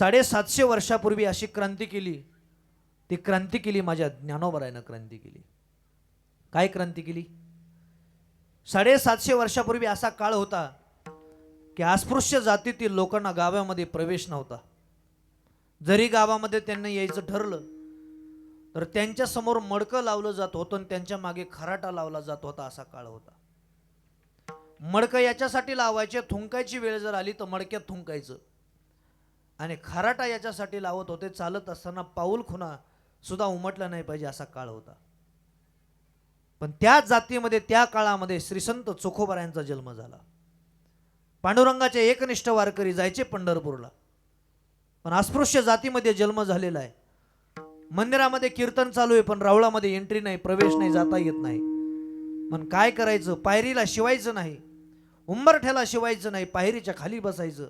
साडेसातशे वर्षापूर्वी अशी क्रांती केली. ती क्रांती केली माझ्या ज्ञानोबरायनं क्रांती केली. काय क्रांती केली? साडेसातशे वर्षापूर्वी असा काळ होता की अस्पृश्य जातीतील लोकांना गावामध्ये प्रवेश नव्हता. जरी गावामध्ये त्यांना यायचं ठरलं तर त्यांच्यासमोर मडकं लावलं जात होतं आणि त्यांच्या मागे खराटा लावला जात होता असा काळ होता. मडकं याच्यासाठी लावायचे थुंकायची वेळ जर आली तर मडक्यात थुंकायचं. आणि खराटा याच्यासाठी लावत होते चालत असताना पाऊल खुना सुद्धा उमटला नाही पाहिजे असा काळ होता. पण त्या जातीमध्ये त्या काळामध्ये श्रीसंत चोखोबारायांचा जन्म झाला. पांडुरंगाचे एकनिष्ठ वारकरी जायचे पंढरपूरला. पण अस्पृश्य जातीमध्ये जन्म झालेला आहे. मंदिरामध्ये कीर्तन चालू आहे पण रावळामध्ये एंट्री नाही प्रवेश नाही जाता येत नाही. पण काय करायचं? पायरीला शिवायचं नाही. उंबरठ्याला शिवायचं नाही पायरीच्या खाली बसायचं.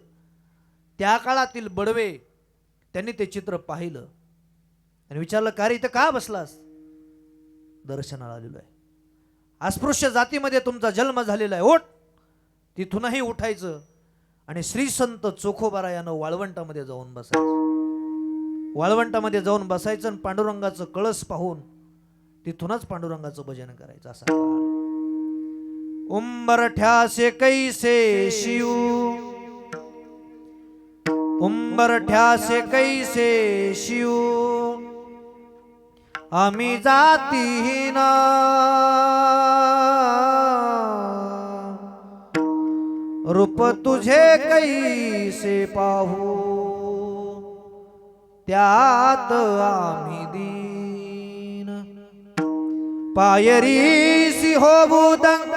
त्या काळातील बडवे त्यांनी ते चित्र पाहिलं. आणि विचारलं का रे इथं का बसलास? दर्शनाला आलेलो आहे. अस्पृश्य जातीमध्ये तुमचा जन्म झालेला आहे. ओट तिथूनही उठायचं आणि श्री संत चोखोबारा यानं वाळवंटामध्ये जाऊन बसायचं. वाळवंटामध्ये जाऊन बसायचं आणि पांडुरंगाचं कळस पाहून तिथूनच पांडुरंगाचं भजन करायचं असं काळ. उंबरठ्यासे कैसे शिव? उंबरठ्यासे कैसे शिव? आम्ही जातीहीन. रूप तुझे कैसे पाहू? त्यात आम्ही दीन. पायरीसी हो भूदंग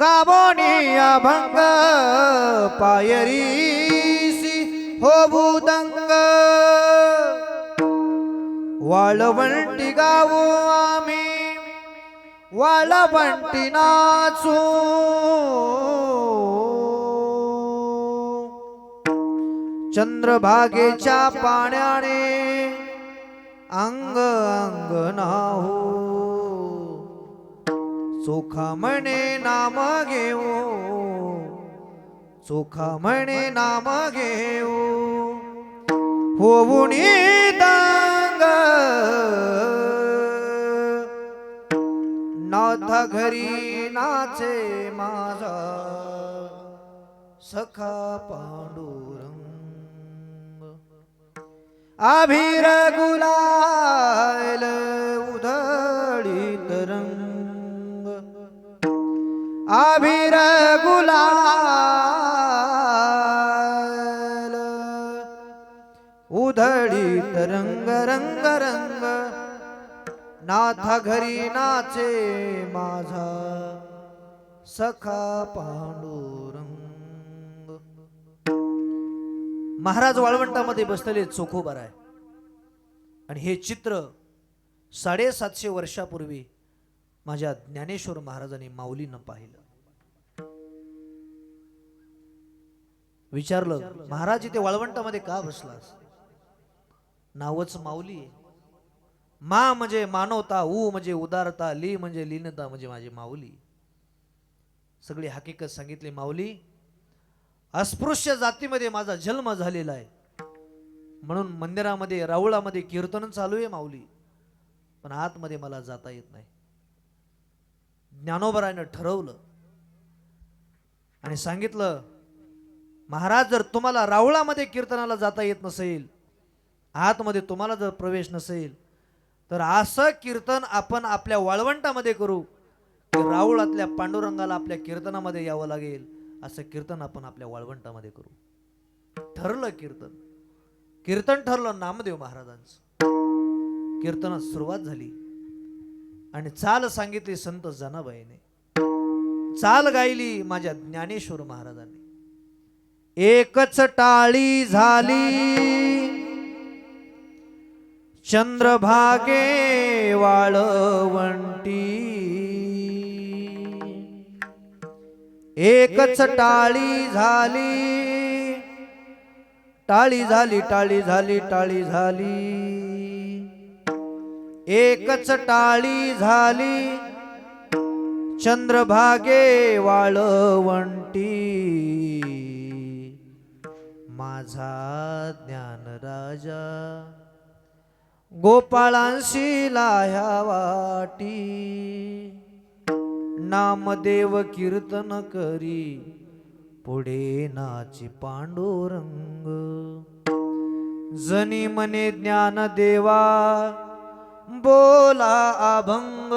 गाबोनी अभंग. पायरी हो भूतंग वाळवंटी गावो आम्ही वाळवंटी नाचू चंद्रभागेच्या पाण्याने अंग अंग नाहू. चोखा म्हणे नाम घेऊ. चोखा म्हणे नाम घेऊ. होऊन दांग. नाथ घरी नाचे माझा. सखा पांडुरंग. आभिर गुलाल उधळीत रंग. आभिर गुलाल नाथा घरी नाचे माझा सखा पांडुरंग. महाराज वाळवंटामध्ये बसलेले चोखोबार आहे आणि हे चित्र साडेसातशे वर्षापूर्वी माझ्या ज्ञानेश्वर महाराजांनी माऊलीनं पाहिलं. विचारलं महाराज इथे वाळवंटामध्ये का बसलास? नावच माऊली आहे. मा म्हणजे मानवता उ म्हणजे उदारता ली म्हणजे लीनता म्हणजे माझी माऊली. सगळी हकीकत सांगितली माऊली. अस्पृश्य जातीमध्ये माझा जन्म झालेला आहे. म्हणून मंदिरामध्ये राऊळामध्ये कीर्तन चालू आहे माऊली. पण आतमध्ये मला जाता येत नाही. ज्ञानोबरानं ठरवलं आणि सांगितलं महाराज जर तुम्हाला रावळामध्ये कीर्तनाला जाता येत नसेल आतमध्ये तुम्हाला जर प्रवेश नसेल तर असं कीर्तन आपण आपल्या वाळवंटामध्ये करू की राऊळातल्या पांडुरंगाला आपल्या कीर्तनामध्ये यावं लागेल असं कीर्तन आपण आपल्या वाळवंटामध्ये करू. ठरलं कीर्तन. कीर्तन ठरलं नामदेव महाराजांचं. कीर्तनात सुरुवात झाली. आणि चाल सांगितली संत जनाबाईने. चाल गायली माझ्या ज्ञानेश्वर महाराजांनी. एकच टाळी झाली. चंद्रभागे वाळवंटी. एकच टाळी झाली. टाळी झाली टाळी झाली टाळी झाली. एकच टाळी झाली. चंद्रभागे वाळवंटी. माझा ज्ञान राजा गोपाळांशी लाह्या वाटी. नामदेव कीर्तन करी पुढे नाची पांडुरंग. जनी मने ज्ञान देवा बोला अभंग.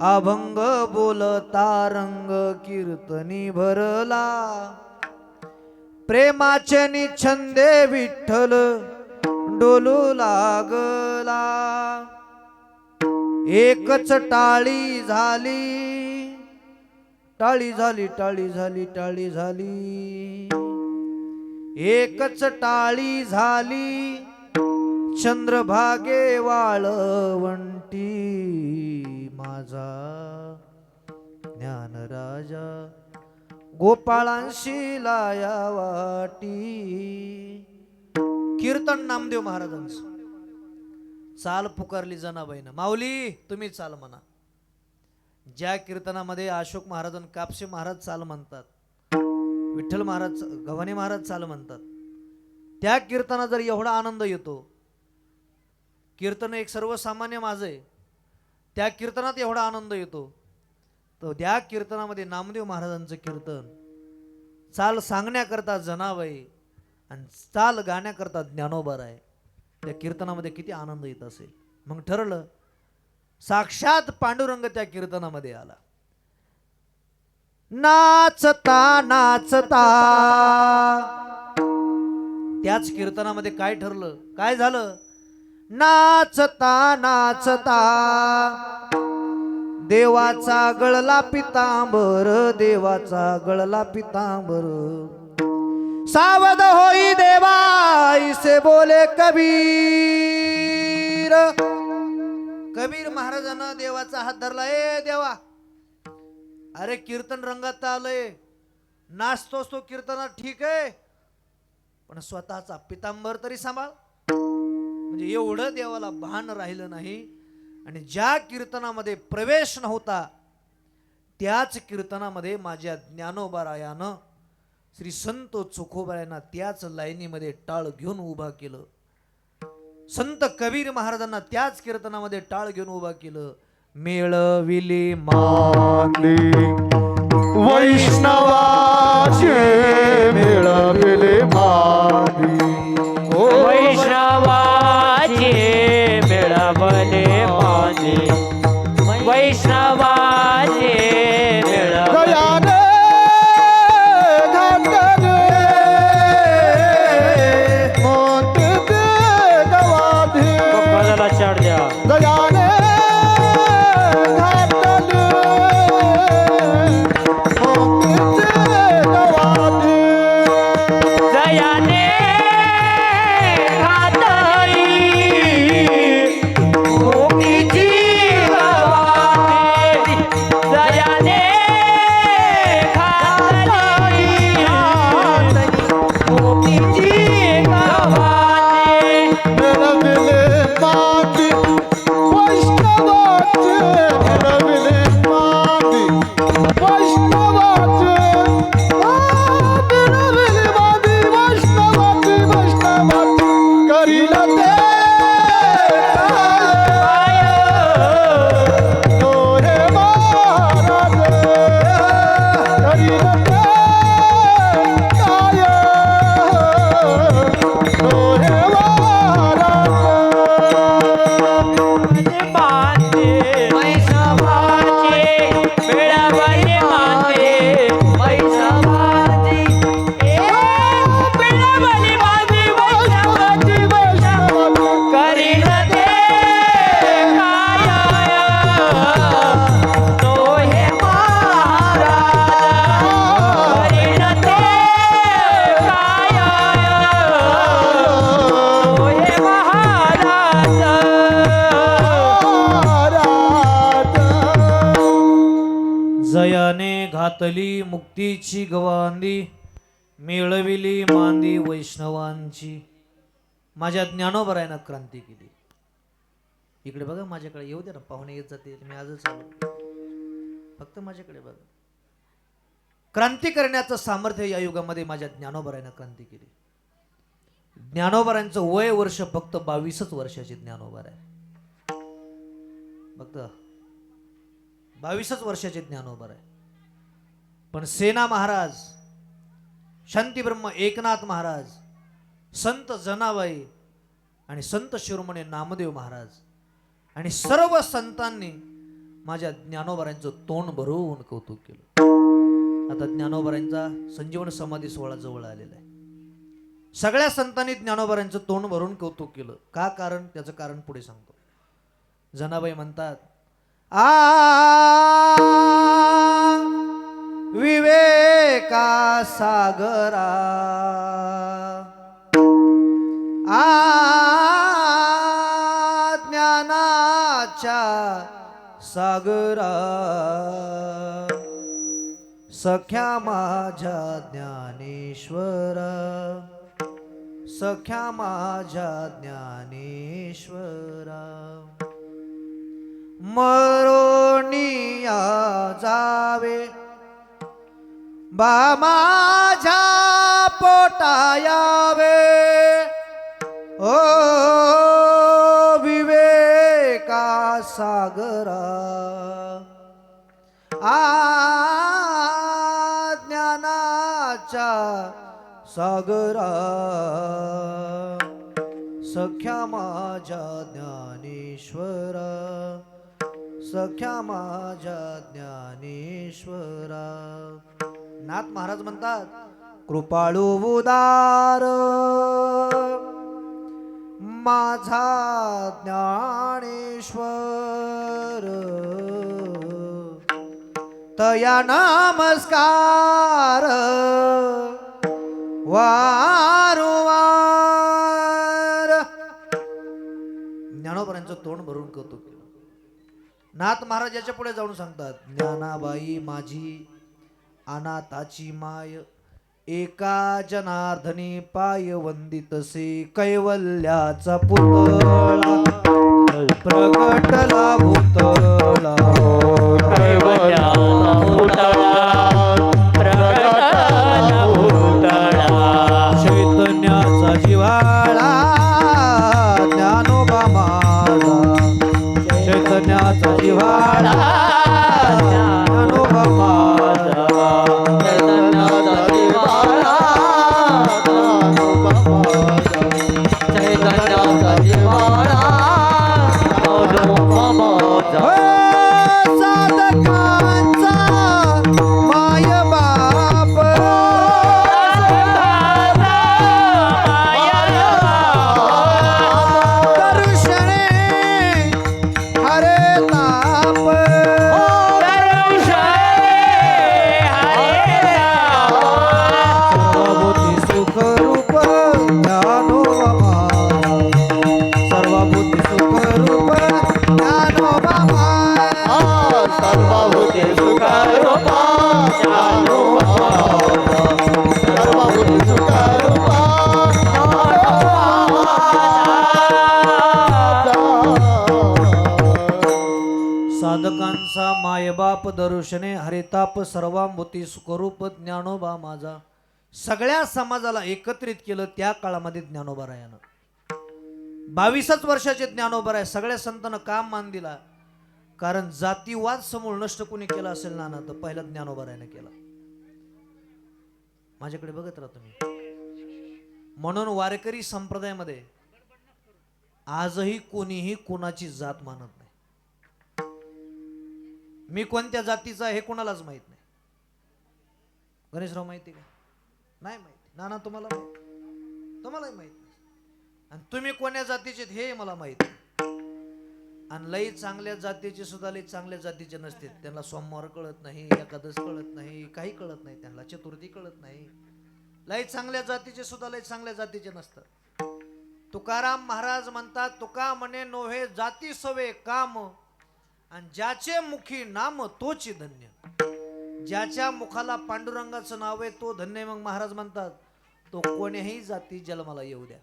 अभंग बोलता रंग कीर्तनी भरला. प्रेमाचे निछंदे विठ्ठल डोलू लागला. एकच टाळी झाली. टाळी झाली टाळी झाली टाळी झाली. एकच टाळी झाली. चंद्रभागे वाळवंटी. माझा ज्ञान राजा गोपाळांशी लाया वाटी. कीर्तन नामदेव महाराजांचं. चाल पुकारली जनाबाईनं. माऊली तुम्ही चाल म्हणा. ज्या कीर्तनामध्ये अशोक महाराज कापसे महाराज चाल म्हणतात विठ्ठल महाराज गव्हाणे महाराज चाल म्हणतात त्या कीर्तनात जर एवढा आनंद येतो कीर्तन एक सर्वसामान्य माझं आहे त्या कीर्तनात एवढा आनंद येतो तर त्या कीर्तनामध्ये नामदेव महाराजांचं कीर्तन चाल सांगण्याकरता जनाबाई आणि चाल गाण्याकरता ज्ञानोबर आहे त्या कीर्तनामध्ये किती आनंद येत असेल. मग ठरलं साक्षात पांडुरंग त्या कीर्तनामध्ये आला. नाचता नाचता. त्याच कीर्तनामध्ये काय ठरलं? काय झालं? नाचता नाचता. देवाचा गळला पितांबर देवाचा गळला पितांबर. सावध होई देवा इसे बोले कबीर. कबीर महाराजानं देवाचा हात धरला ए देवा अरे कीर्तन रंगात आलंय. नाचतोस तो कीर्तनात ठीक आहे. पण स्वतःचा पितांबर तरी सांभाळ. म्हणजे एवढं देवाला भान राहिलं नाही. आणि ज्या कीर्तनामध्ये प्रवेश नव्हता त्याच कीर्तनामध्ये माझ्या ज्ञानोबारायानं श्री संत चोखोबायांना त्याच लाईनीमध्ये टाळ घेऊन उभा केलं. संत कबीर महाराजांना त्याच कीर्तनामध्ये टाळ घेऊन उभा केलं. मिळविली मागली वैष्णवाचे मिळविले मा द्या गजाने घातली मुक्तीची गवांदी मिळविली मांदी वैष्णवांची. माझ्या ज्ञानोबरायनं क्रांती केली. इकडे बघा माझ्याकडे येऊ दे ना पाहुणे येत जाते मी आजच फक्त माझ्याकडे बघा. क्रांती करण्याचं सामर्थ्य या युगामध्ये माझ्या ज्ञानोबरायनं क्रांती केली. ज्ञानोबरांचं वय वर्ष फक्त बावीसच वर्षाचे ज्ञानोबर आहे फक्त बावीसच वर्षाचे ज्ञानोबर आहे पण सेना महाराज शांतीब्रह्म एकनाथ महाराज संत जनाबाई आणि संत शिरोमणी नामदेव महाराज आणि सर्व संतांनी माझ्या ज्ञानोबरांचं तोंड भरवून कौतुक केलं. आता ज्ञानोबरांचा संजीवन समाधी सोहळा जवळ आलेला आहे. सगळ्या संतांनी ज्ञानोबरांचं तोंड भरून कौतुक केलं. का कारण? त्याचं कारण पुढे सांगतो. जनाबाई म्हणतात आ विवेका सागरा आ ज्ञानाच्या सागरा. सख्या माझ्या ज्ञानेश्वरा. सख्या माझ्या ज्ञानेश्वरा. मरोनिया जावे. बा माझ्या पोटायावे. ओ विवेका सागरा आ ज्ञानाच्या सागरा. सख्या माझ्या ज्ञानेश्वरा. सख्या माझ्या ज्ञानेश्वरा. नाथ महाराज म्हणतात कृपाळू उदार माझा ज्ञानेश्वर तया नमस्कार वारुवार. ज्ञानोबरांचं तोंड भरून कौतुक केलं. नाथ महाराज याच्यापुढे जाऊन सांगतात ज्ञानाबाई माझी अनाथाची माय. एका जनार्दने पाय वंदितसे कैवल्याचा पुतळा. प्रगटला भूतळा दर्शने हरिताप सर्वांभूती स्वरूप ज्ञानोबा माझा. सगळ्या समाजाला एकत्रित केलं त्या काळामध्ये ज्ञानोबा रायानं. बावीसच वर्षाचे ज्ञानोबा राय सगळ्या संतांना काम मान दिला. कारण जातीवाद समूळ नष्ट कोणी केला असेल नाना तर पहिला ज्ञानोबा रायानं केला. माझ्याकडे बघत राहा तुम्ही. म्हणून वारकरी संप्रदायामध्ये आजही कोणीही कोणाची जात मानत नाही. मी कोणत्या जातीचा हे कोणालाच माहीत नाही. गणेशराव माहिती का? नाही माहिती. नाना तुम्हाला माहिती? तुम्हालाही माहीत नाही. आणि तुम्ही कोण्या जातीचे आहेत हे मला माहीत नाही. आणि लई चांगल्या जातीचे सुद्धा लई चांगल्या जातीचे नसते. त्यांना सोमवार कळत नाही एकादश कळत नाही काही कळत नाही. त्यांना चतुर्थी कळत नाही. लई चांगल्या जातीचे सुद्धा लई चांगल्या जातीचे नसतात. तुकाराम महाराज म्हणतात तुका म्हणे नोहे जाती सवे काम आणि ज्याचे मुखी नाम तोची धन्य. ज्याच्या मुखाला पांडुरंगाचं नाव आहे तो धन्य मग महाराज म्हणतात तो कोण्याही जाती जन्माला येऊ द्या.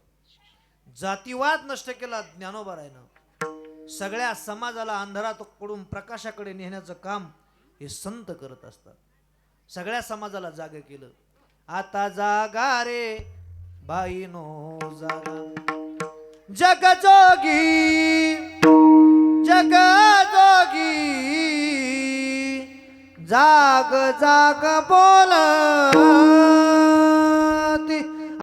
जातीवाद नष्ट केला ज्ञानोबारायनं. सगळ्या समाजाला अंधारात कडून प्रकाशाकडे नेण्याचं काम हे संत करत असतात. सगळ्या समाजाला जाग केलं. आता जागा रे बाईनो जागा जग. जोगी जग जाग जाग बोल.